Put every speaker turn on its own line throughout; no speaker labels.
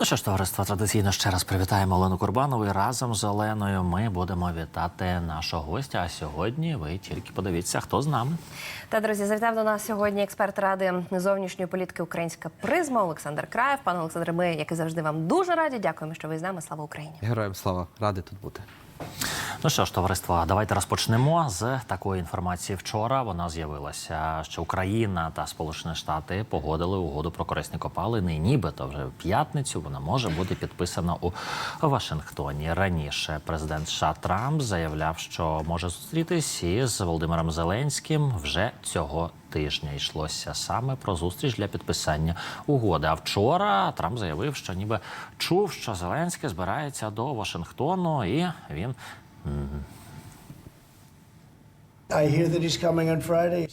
Ну що ж, товариство, традиційно ще раз привітаємо Олену Курбанову. І разом з Оленою ми будемо вітати нашого гостя. А сьогодні ви тільки подивіться, хто з нами.
Та друзі, завітав до нас сьогодні експерт ради зовнішньої політики Українська призма Олександр Краєв. Пане Олександре, ми, як і завжди, вам дуже раді. Дякуємо, що ви з нами. Слава Україні!
Героям слава, ради тут бути.
Ну що ж, товариство, давайте розпочнемо з такої інформації. Вчора вона з'явилася, що Україна та Сполучені Штати погодили угоду про корисні копалини. Нібито вже в п'ятницю вона може бути підписана у Вашингтоні. Раніше президент США Трамп заявляв, що може зустрітись із Володимиром Зеленським вже цього тижня. Йшлося саме про зустріч для підписання угоди. А вчора Трамп заявив, що ніби чув, що Зеленський збирається до Вашингтону, і він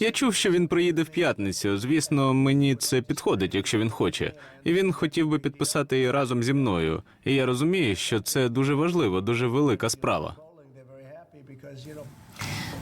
Я чув, що він приїде в п'ятницю. Звісно, мені це підходить, якщо він хоче. І він хотів би підписати її разом зі мною. І я розумію, що це дуже важливо, дуже велика справа.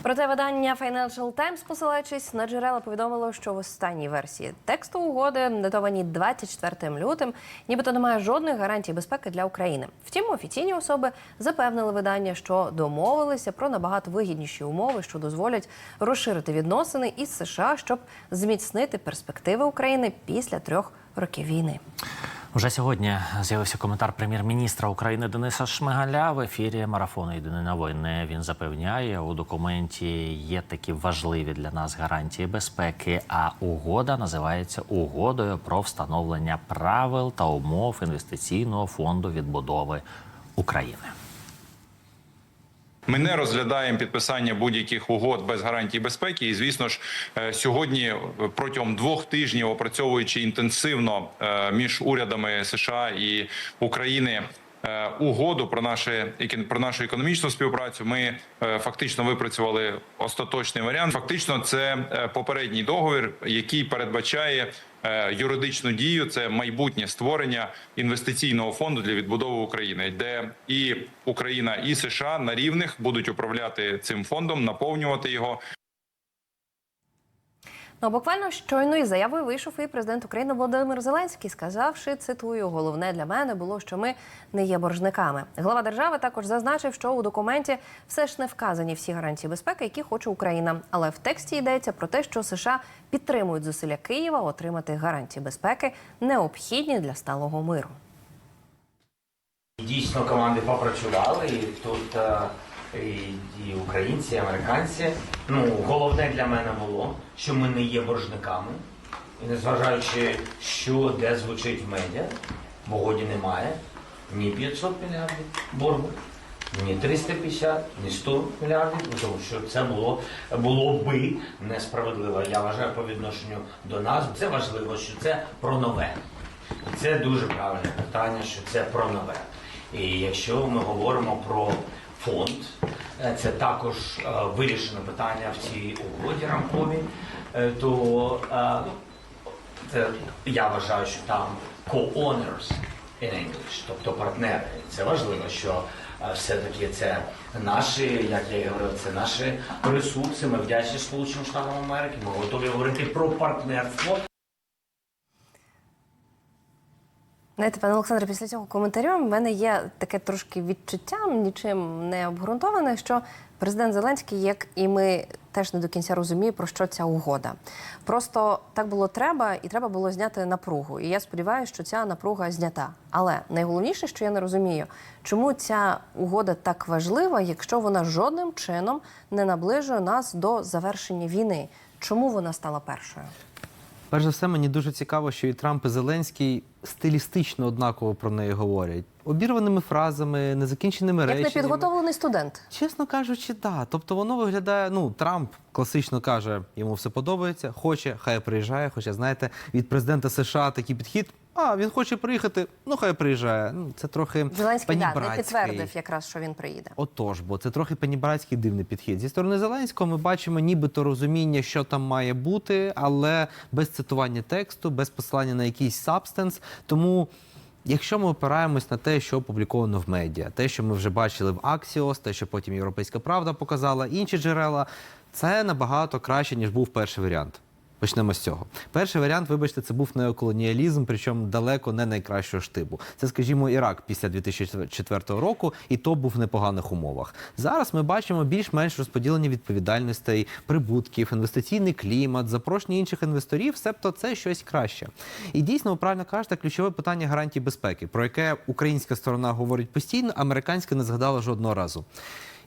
Проте видання Financial Times, посилаючись на джерела, повідомило, що в останній версії тексту угоди, датовані 24 лютим, нібито немає жодних гарантій безпеки для України. Втім, офіційні особи запевнили видання, що домовилися про набагато вигідніші умови, що дозволять розширити відносини із США, щоб зміцнити перспективи України після трьох років війни.
Вже сьогодні з'явився коментар прем'єр-міністра України Дениса Шмигаля в ефірі марафону Єдиної новини. Він запевняє, у документі є такі важливі для нас гарантії безпеки. А угода називається угодою про встановлення правил та умов інвестиційного фонду відбудови України.
Ми не розглядаємо підписання будь-яких угод без гарантій безпеки. І звісно ж, е, сьогодні е, протягом двох тижнів, опрацьовуючи інтенсивно е, між урядами США і України. Угоду про наше про нашу економічну співпрацю ми фактично випрацювали остаточний варіант. Фактично, це попередній договір, який передбачає юридичну дію. Це майбутнє створення інвестиційного фонду для відбудови України, де і Україна, і США на рівних будуть управляти цим фондом, наповнювати його.
Ну, буквально щойно із заявою вийшов і президент України Володимир Зеленський, сказавши, цитую, головне для мене було, що ми не є боржниками. Глава держави також зазначив, що у документі все ж не вказані всі гарантії безпеки, які хоче Україна. Але в тексті йдеться про те, що США підтримують зусилля Києва отримати гарантії безпеки, необхідні для сталого миру.
Дійсно, команди попрацювали, і тут е, і, українці, і американці. Ну, головне для мене було, що ми не є боржниками. І незважаючи, що де звучить в медіа, в угоді немає ні 500 мільярдів боргу, ні 350, ні 100 мільярдів, тому що це було, було би несправедливо. Я вважаю по відношенню до нас. Це важливо, що це про нове. І це дуже правильне питання, що це про нове. І якщо ми говоримо про фонд, е, це також е, вирішено питання в цій угоді рамковій, е, то це, я вважаю, що там co-owners in English, тобто партнери. Це важливо, що все-таки це наші, як я і говорив, це наші ресурси. Ми вдячні Сполученим Штатам Америки. Ми готові говорити про партнерство.
Знаєте, пане Олександре, після цього коментарю в мене є таке трошки відчуття, нічим не обґрунтоване, що президент Зеленський, як і ми, теж не до кінця розуміє, про що ця угода. Просто так було треба, і треба було зняти напругу. І я сподіваюся, що ця напруга знята. Але найголовніше, що я не розумію, чому ця угода так важлива, якщо вона жодним чином не наближує нас до завершення війни. Чому вона стала першою?
Перш за все, мені дуже цікаво, що і Трамп і Зеленський стилістично однаково про неї говорять. Обірваними фразами, незакінченими
Як
реченнями.
непідготовлений студент.
Чесно кажучи, да. Тобто воно виглядає. Ну, Трамп класично каже, йому все подобається, хоче, хай приїжджає. Хоча, знаєте, від президента США такий підхід. А, він хоче приїхати, ну хай приїжджає. Ну, це трохи
Зеленський да, не підтвердив якраз, що він приїде.
Отож, бо це трохи панібратський дивний підхід. Зі сторони Зеленського ми бачимо нібито розуміння, що там має бути, але без цитування тексту, без посилання на якийсь сабстенс. Тому. Якщо ми опираємось на те, що опубліковано в медіа, те, що ми вже бачили в Axios, те, що потім Європейська Правда показала, інші джерела, це набагато краще, ніж був перший варіант. Почнемо з цього. Перший варіант, вибачте, це був неоколоніалізм, причому далеко не найкращого штибу. Це, скажімо, Ірак після 2004 року, і то був в непоганих умовах. Зараз ми бачимо більш-менш розподілення відповідальностей, прибутків, інвестиційний клімат, запрошення інших інвесторів, себто це щось краще. І дійсно, ви правильно кажете, ключове питання гарантій безпеки, про яке українська сторона говорить постійно, американська не згадала жодного разу.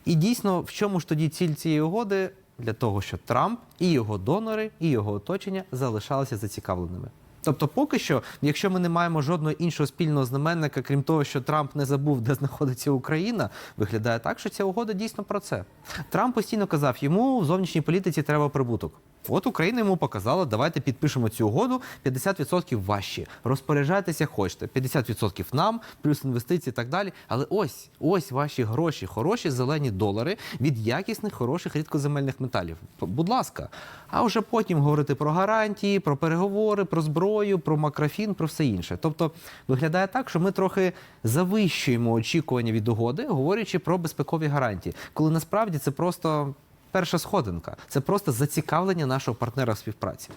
І дійсно, в чому ж тоді ціль цієї угоди? Для того, щоб Трамп і його донори, і його оточення залишалися зацікавленими. Тобто, поки що, якщо ми не маємо жодного іншого спільного знаменника, крім того, що Трамп не забув, де знаходиться Україна, виглядає так, що ця угода дійсно про це. Трамп постійно казав, йому в зовнішній політиці треба прибуток. От Україна йому показала, давайте підпишемо цю угоду, 50% ваші. Розпоряджайтеся хочете. 50% нам, плюс інвестиції і так далі. Але ось, ось ваші гроші, хороші зелені долари від якісних, хороших рідкоземельних металів. Будь ласка. А вже потім говорити про гарантії, про переговори, про зброю, про макрофін, про все інше. Тобто виглядає так, що ми трохи завищуємо очікування від угоди, говорячи про безпекові гарантії, коли насправді це просто перша сходинка. Це просто зацікавлення нашого партнера в співпраці.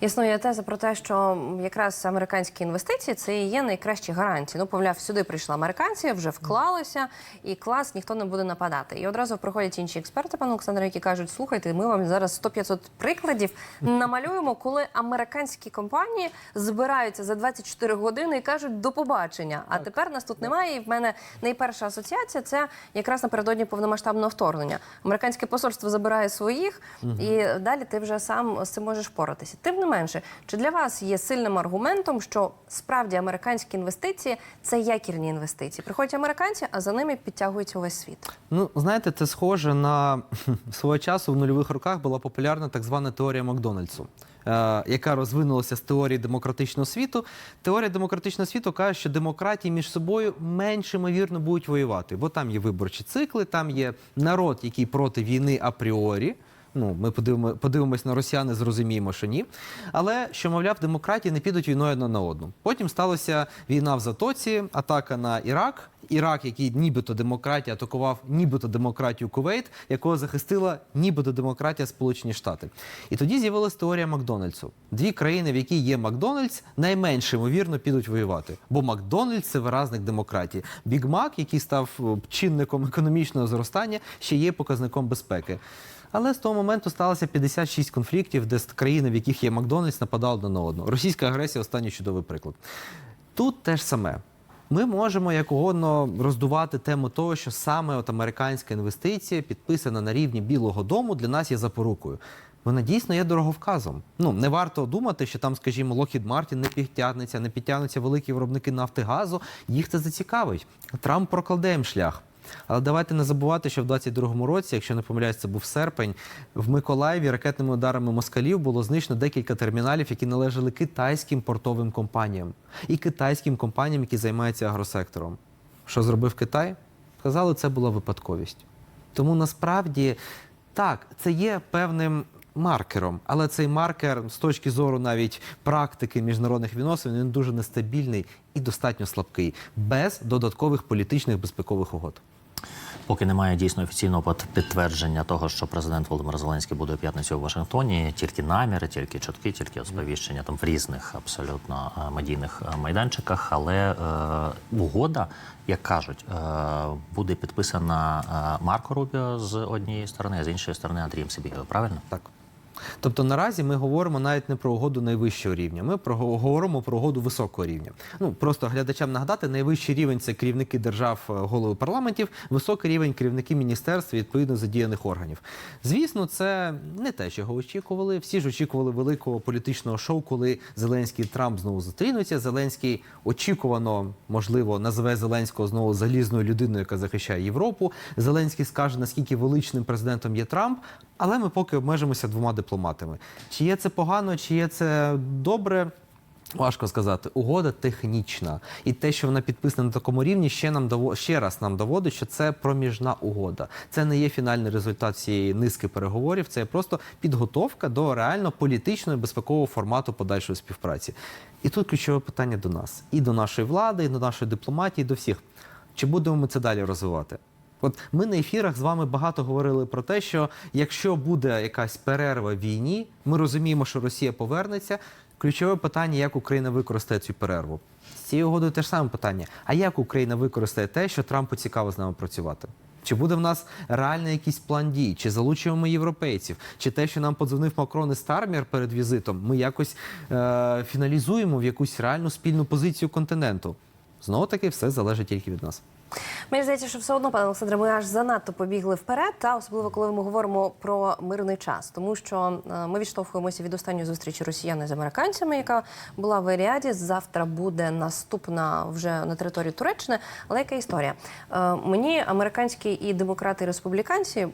Існує теза про те, що якраз американські інвестиції це і є найкращі гарантії. Ну, повляв, сюди прийшли американці, вже вклалися, і клас ніхто не буде нападати. І одразу приходять інші експерти, пане Олександре, які кажуть: слухайте, ми вам зараз 100-500 прикладів намалюємо, коли американські компанії збираються за 24 години і кажуть до побачення. А тепер нас тут немає. І в мене найперша асоціація це якраз напередодні повномасштабного вторгнення. Американське посольство забирає своїх, і далі ти вже сам з цим можеш поратися. Тим не менше, чи для вас є сильним аргументом, що справді американські інвестиції це якірні інвестиції? Приходять американці, а за ними підтягується увесь світ.
Ну, знаєте, це схоже на свого часу в нульових роках була популярна так звана теорія Макдональдсу. е, Яка розвинулася з теорії демократичного світу. Теорія демократичного світу каже, що демократії між собою менш ймовірно будуть воювати, бо там є виборчі цикли, там є народ, який проти війни апріорі. Ну, ми подивимо, подивимось на росіян і зрозуміємо, що ні. Але що, мовляв, демократії не підуть війною одна на одну. Потім сталася війна в Затоці, атака на Ірак. Ірак, який нібито демократія, атакував нібито демократію Кувейт, якого захистила нібито демократія Сполучені Штати. І тоді з'явилася теорія Макдональдсу. Дві країни, в які є Макдональдс, найменше ймовірно підуть воювати. Бо Макдональдс це виразник демократії. Біг Мак, який став е, чинником економічного зростання, ще є показником безпеки. Але з того моменту сталося 56 конфліктів, де країни, в яких є Макдональдс, нападали одна на одну. Російська агресія останній чудовий приклад. Тут теж саме. Ми можемо як угодно роздувати тему того, що саме от американська інвестиція, підписана на рівні Білого Дому, для нас є запорукою. Вона дійсно є дороговказом. Ну не варто думати, що там, скажімо, Lockheed Martin не підтягнеться, не підтягнуться великі виробники нафти газу. Їх це зацікавить. Трамп прокладе їм шлях. Але давайте не забувати, що в 22-му році, якщо не помиляюсь, це був серпень, в Миколаєві ракетними ударами москалів було знищено декілька терміналів, які належали китайським портовим компаніям і китайським компаніям, які займаються агросектором. Що зробив Китай? Сказали, це була випадковість. Тому насправді так, це є певним маркером, але цей маркер з точки зору навіть практики міжнародних відносин він дуже нестабільний і достатньо слабкий, без додаткових політичних безпекових угод.
Поки немає дійсно офіційного підтвердження того, що президент Володимир Зеленський буде у п'ятницю у Вашингтоні, тільки наміри, тільки чутки, тільки сповіщення там в різних абсолютно е, медійних е, майданчиках. Але е, угода, як кажуть, е, буде підписана е, Марко Рубіо з однієї сторони, а з іншої сторони Андрієм Сибігою. Правильно?
Так. Тобто наразі ми говоримо навіть не про угоду найвищого рівня, ми про, говоримо про угоду високого рівня. Ну просто глядачам нагадати, найвищий рівень це керівники держав, е, голови парламентів, високий рівень керівники міністерств відповідно задіяних органів. Звісно, це не те, чого очікували. Всі ж очікували великого політичного шоу, коли Зеленський і Трамп знову зустрінуться. Зеленський очікувано, можливо, назве Зеленського знову залізною людиною, яка захищає Європу. Зеленський скаже, наскільки величним президентом є Трамп. Але ми поки обмежимося двома дипломатами. Чи є це погано, чи є це добре? Важко сказати. Угода технічна, і те, що вона підписана на такому рівні, ще нам дово- ще раз нам доводить, що це проміжна угода. Це не є фінальний результат цієї низки переговорів. Це є просто підготовка до реально політичного і безпекового формату подальшої співпраці. І тут ключове питання до нас, і до нашої влади, і до нашої дипломатії, і до всіх. Чи будемо ми це далі розвивати? От ми на ефірах з вами багато говорили про те, що якщо буде якась перерва в війні, ми розуміємо, що Росія повернеться. Ключове питання, як Україна використає цю перерву. З цією угодою те ж саме питання. А як Україна використає те, що Трампу цікаво з нами працювати? Чи буде в нас реальний якийсь план дій, чи залучимо ми європейців, чи те, що нам подзвонив Макрон і Стармір перед візитом, ми якось е- фіналізуємо в якусь реальну спільну позицію континенту? Знову таки, все залежить тільки від нас.
Мені здається, що все одно, пане Олександре, ми аж занадто побігли вперед, та особливо коли ми говоримо про мирний час, тому що е, ми відштовхуємося від останньої зустрічі росіяни з американцями, яка була в Еріаді. Завтра буде наступна вже на території Туреччини. Але яка історія? Е, Мені американські і демократи, і республіканці.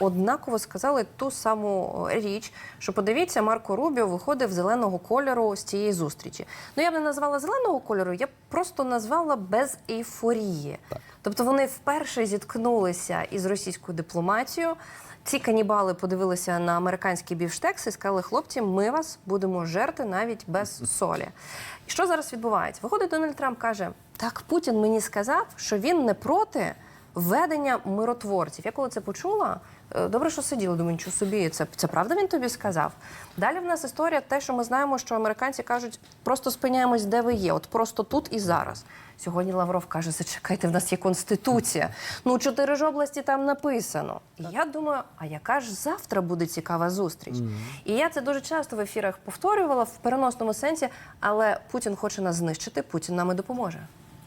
Однаково сказали ту саму річ, що подивіться, Марко Рубіо виходив зеленого кольору з цієї зустрічі. Ну я б не назвала зеленого кольору, я б просто назвала без ейфорії. Тобто вони вперше зіткнулися із російською дипломатією. Ці канібали подивилися на американські бівштекси і сказали, хлопці, ми вас будемо жерти навіть без солі. І що зараз відбувається? Виходить Дональд Трамп каже: так, Путін мені сказав, що він не проти введення миротворців. Я коли це почула, е, добре, що сиділа, думаю, нічого собі, це, це правда він тобі сказав. Далі в нас історія, те, що ми знаємо, що американці кажуть, просто спиняємось, де ви є, от просто тут і зараз. Сьогодні Лавров каже: зачекайте, в нас є конституція. Ну, чотири ж області там написано. І я думаю, а яка ж завтра буде цікава зустріч? І я це дуже часто в ефірах повторювала в переносному сенсі, але Путін хоче нас знищити, Путін нам і допоможе.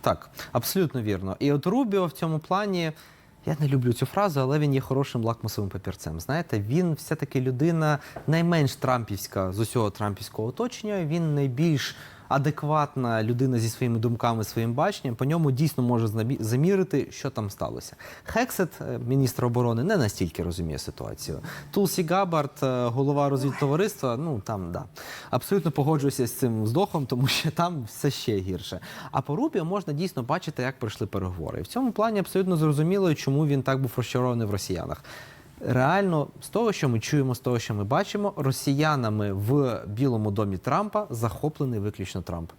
Так, абсолютно вірно. І от Рубіо в цьому плані. Я не люблю цю фразу, але він є хорошим лакмусовим папірцем. Знаєте, він все-таки людина найменш трампівська з усього трампівського оточення. Він найбільш адекватна людина зі своїми думками, своїм баченням. По ньому дійсно може замірити, що там сталося. Хексет, е, міністр оборони, не настільки розуміє ситуацію. Тулсі Габард, е, голова розвідтовариства, ну там да. Абсолютно погоджуюся з цим вздохом, тому що там все ще гірше. А по Рубіо можна дійсно бачити, як пройшли переговори. І в цьому плані абсолютно зрозуміло, чому він так був розчарований в росіянах. Реально, з того, що ми чуємо, з того, що ми бачимо, росіянами в Білому домі Трампа захоплений виключно Трамп.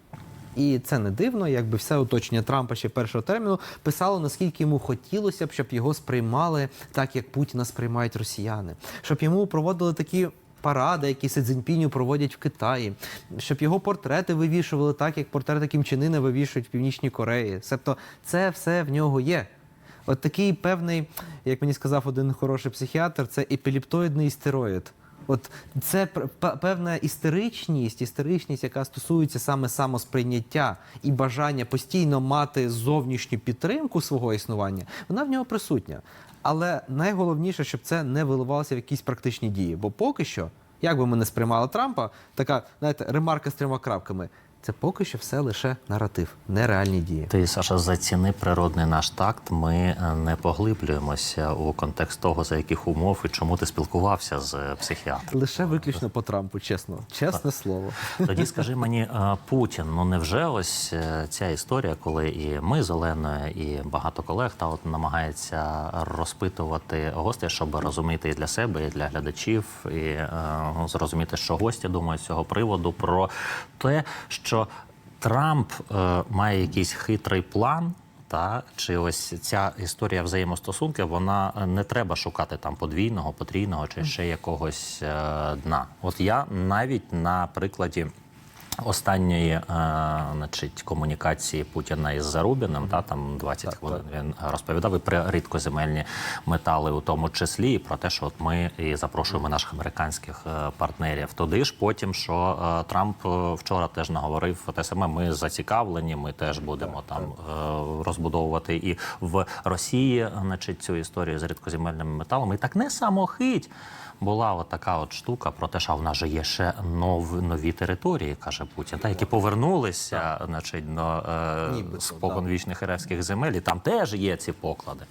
І це не дивно, якби все оточення Трампа ще першого терміну писало, наскільки йому хотілося б, щоб його сприймали так, як Путіна сприймають росіяни, щоб йому проводили такі. Паради, які Си Цзіньпіню проводять в Китаї, щоб його портрети вивішували так, як портрети Кім Чен вивішують в Північній Кореї. Тобто це все в нього є. От такий певний, як мені сказав один хороший психіатр, це епіліптоїдний стероїд. От це певна істеричність, істеричність, яка стосується саме самосприйняття і бажання постійно мати зовнішню підтримку свого існування, вона в нього присутня. Але найголовніше, щоб це не виливалося в якісь практичні дії. Бо поки що, як би ми не сприймали Трампа, така знаєте, ремарка з трьома крапками. Це поки що все лише наратив, не реальні дії.
Ти, Саша, заціни природний наш такт. Ми е, не поглиблюємося у контекст того, за яких умов і чому ти спілкувався з психіатром.
Лише виключно по Трампу, чесно, чесне слово.
Тоді скажи мені, е, Путін, ну невже ось е, ця історія, коли і ми з Оленою, і багато колег та от намагається розпитувати гостей, щоб розуміти і для себе, і для глядачів, і ну, зрозуміти, що гості думають з цього приводу про те, що Трамп е, має якийсь хитрий план. Та чи ось ця історія взаємостосунків, вона е, не треба шукати там подвійного, потрійного чи ще якогось е, дна. От я навіть на прикладі. Останньої е, значить, комунікації Путіна із Зарубіним, та там 20 хвилин він розповідав і про рідкоземельні метали, у тому числі, і про те, що от ми і запрошуємо наших американських е, партнерів туди ж. Потім що е, Трамп е, вчора теж наговорив те саме. Ми зацікавлені, ми теж будемо там е, розбудовувати і в Росії, значить, цю історію з рідкоземельними металами. І так не самохить була от така от штука про те, що в нас же є ще нов, нові території, каже Путін, та які повернулися, значить, до е, споконвічних еревських земель, і там теж є ці поклади.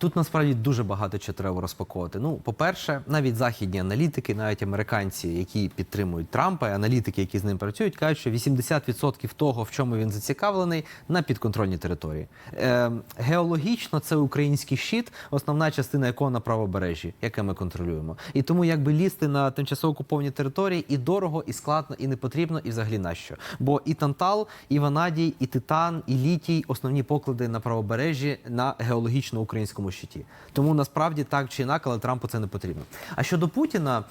Тут насправді дуже багато чого треба розпаковувати. Ну, по-перше, навіть західні аналітики, навіть американці, які підтримують Трампа, і аналітики, які з ним працюють, кажуть, що 80% того, в чому він зацікавлений, на підконтрольній території. Е, геологічно це український щит, основна частина якого на правобережжі, яке ми контролюємо. І тому якби лізти на тимчасово окуповані території і дорого, і складно, і не потрібно, і взагалі нащо. Бо і тантал, і ванадій, і титан, і літій основні поклади на правобережжі на геологічно українському щиті. Тому насправді так чи інакше, Трампу це не потрібно. А щодо Путіна.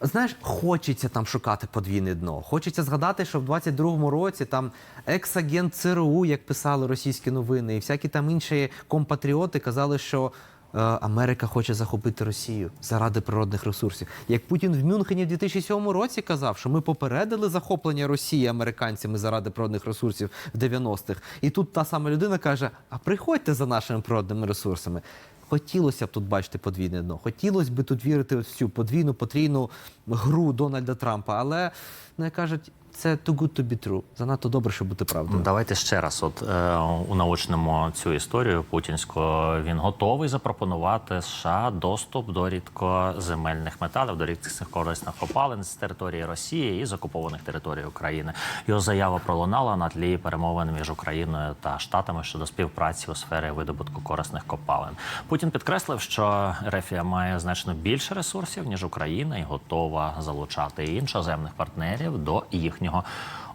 Знаєш, хочеться там шукати подвійне дно. Хочеться згадати, що в 22-му році там екс-агент ЦРУ, як писали російські новини, і всякі там інші компатріоти казали, що Америка хоче захопити Росію заради природних ресурсів. Як Путін в Мюнхені в 2007 році казав, що ми попередили захоплення Росії американцями заради природних ресурсів в 90-х. І тут та сама людина каже: а приходьте за нашими природними ресурсами. Хотілося б тут бачити подвійне дно. Хотілося б тут вірити в цю подвійну потрійну гру Дональда Трампа. Але ну як кажуть, це too good to be true. Занадто добре, щоб бути правдою.
Давайте ще раз, от е, унаочнимо цю історію путінську. Він готовий запропонувати США доступ до рідкоземельних металів, до рідкісних корисних копалин з території Росії і з окупованих територій України. Його заява пролунала на тлі перемовин між Україною та Штатами щодо співпраці у сфері видобутку корисних копалин. Путін підкреслив, що Рефія має значно більше ресурсів ніж Україна і готова залучати іншоземних партнерів до їхнього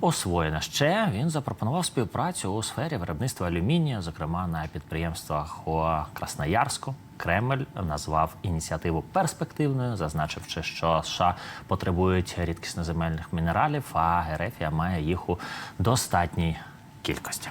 освоєна. Ще він запропонував співпрацю у сфері виробництва алюмінія, зокрема на підприємствах у Красноярську. Кремль назвав ініціативу перспективною, зазначивши, що США потребують рідкісноземельних мінералів, а Герефія має їх у достатній кількості.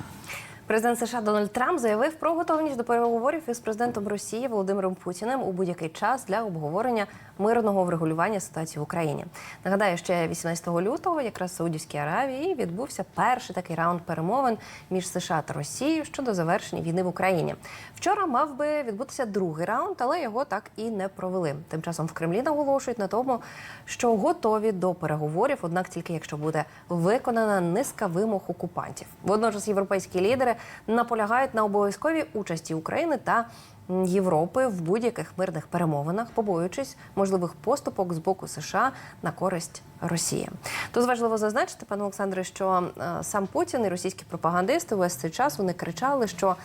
Президент США Дональд Трамп заявив про готовність до переговорів із президентом Росії Володимиром Путіним у будь-який час для обговорення мирного врегулювання ситуації в Україні. Нагадаю, ще 18 лютого, якраз в Саудівській Аравії, відбувся перший такий раунд перемовин між США та Росією щодо завершення війни в Україні. Вчора мав би відбутися другий раунд, але його так і не провели. Тим часом в Кремлі наголошують на тому, що готові до переговорів, однак тільки якщо буде виконана низка вимог окупантів. Водночас європейські лідери наполягають на обов'язковій участі України та Європи в будь-яких мирних перемовинах, побоюючись можливих поступок з боку США на користь Росії. Тут важливо зазначити, пане Олександре, що е, сам Путін і російські пропагандисти весь цей час вони кричали, що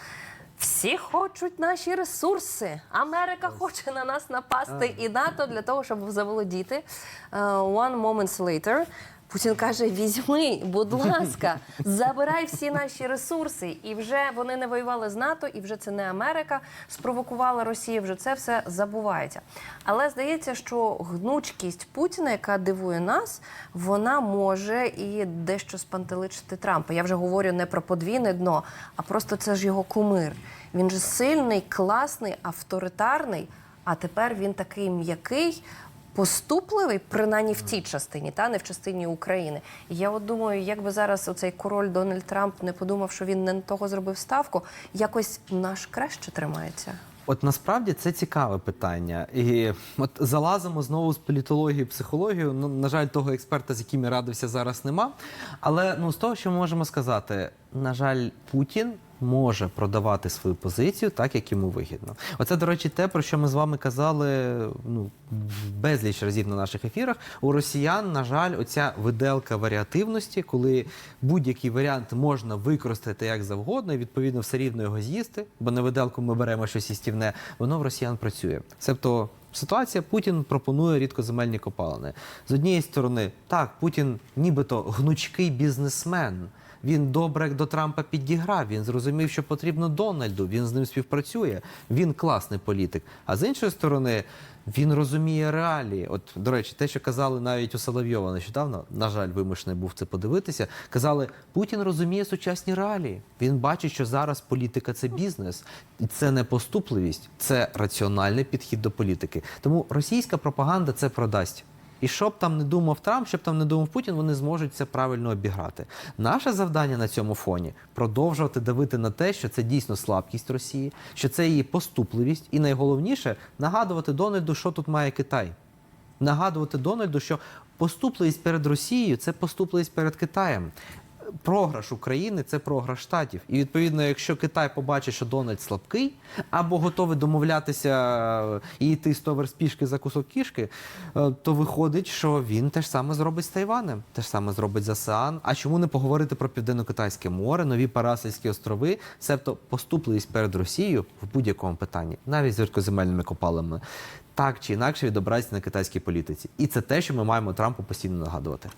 всі хочуть наші ресурси. Америка хоче на нас напасти і НАТО для того, щоб заволодіти. Е, One moment later. Путін каже: візьми, будь ласка, забирай всі наші ресурси. І вже вони не воювали з НАТО, і вже це не Америка спровокувала Росію. Вже це все забувається. Але здається, що гнучкість Путіна, яка дивує нас, вона може і дещо спантеличити Трампа. Я вже говорю не про подвійне дно, а просто це ж його кумир. Він же сильний, класний, авторитарний. А тепер він такий м'який, поступливий, принаймні в тій частині, та не в частині України. І я от думаю, якби зараз оцей король Дональд Трамп не подумав, що він не того зробив ставку, якось наш краще тримається.
От насправді це цікаве питання. І от залазимо знову з політології, психологію. Ну, на жаль, того експерта, з яким я радився, зараз нема. Але ну, з того, що ми можемо сказати, на жаль, Путін може продавати свою позицію так, як йому вигідно. Оце, до речі, те, про що ми з вами казали ну, безліч разів на наших ефірах. У росіян, на жаль, оця виделка варіативності, коли будь-який варіант можна використати як завгодно, і відповідно все рівно його з'їсти, бо на виделку ми беремо щось їстівне, воно в росіян працює. Себто ситуація Путін пропонує рідкоземельні копалини. З однієї сторони, так, Путін нібито гнучкий бізнесмен. Він добре до Трампа підіграв. Він зрозумів, що потрібно Дональду. Він з ним співпрацює. Він класний політик. А з іншої сторони, він розуміє реалії. От, до речі, те, що казали навіть у Соловйова нещодавно, на жаль, вимушений був це подивитися. Казали, Путін розуміє сучасні реалії. Він бачить, що зараз політика це бізнес, і це не поступливість, це раціональний підхід до політики. Тому російська пропаганда це продасть. І що б там не думав Трамп, що б там не думав Путін, вони зможуть це правильно обіграти. Наше завдання на цьому фоні продовжувати давити на те, що це дійсно слабкість Росії, що це її поступливість, і найголовніше нагадувати Дональду, що тут має Китай. Нагадувати Дональду, що поступливість перед Росією це поступливість перед Китаєм. Програш України це програш штатів. І відповідно, якщо Китай побачить, що Дональд слабкий, або готовий домовлятися е, і йти з товерс пішки за кусок кішки, е, то виходить, що він те ж саме зробить з Тайванем, те ж саме зробить з АСЕАН. А чому не поговорити про південно-китайське море, нові Парасельські острови, себто поступливість перед Росією в будь-якому питанні, навіть з рідкоземельними копалами, так чи інакше відобразиться на китайській політиці. І це те, що ми маємо Трампу постійно нагадувати.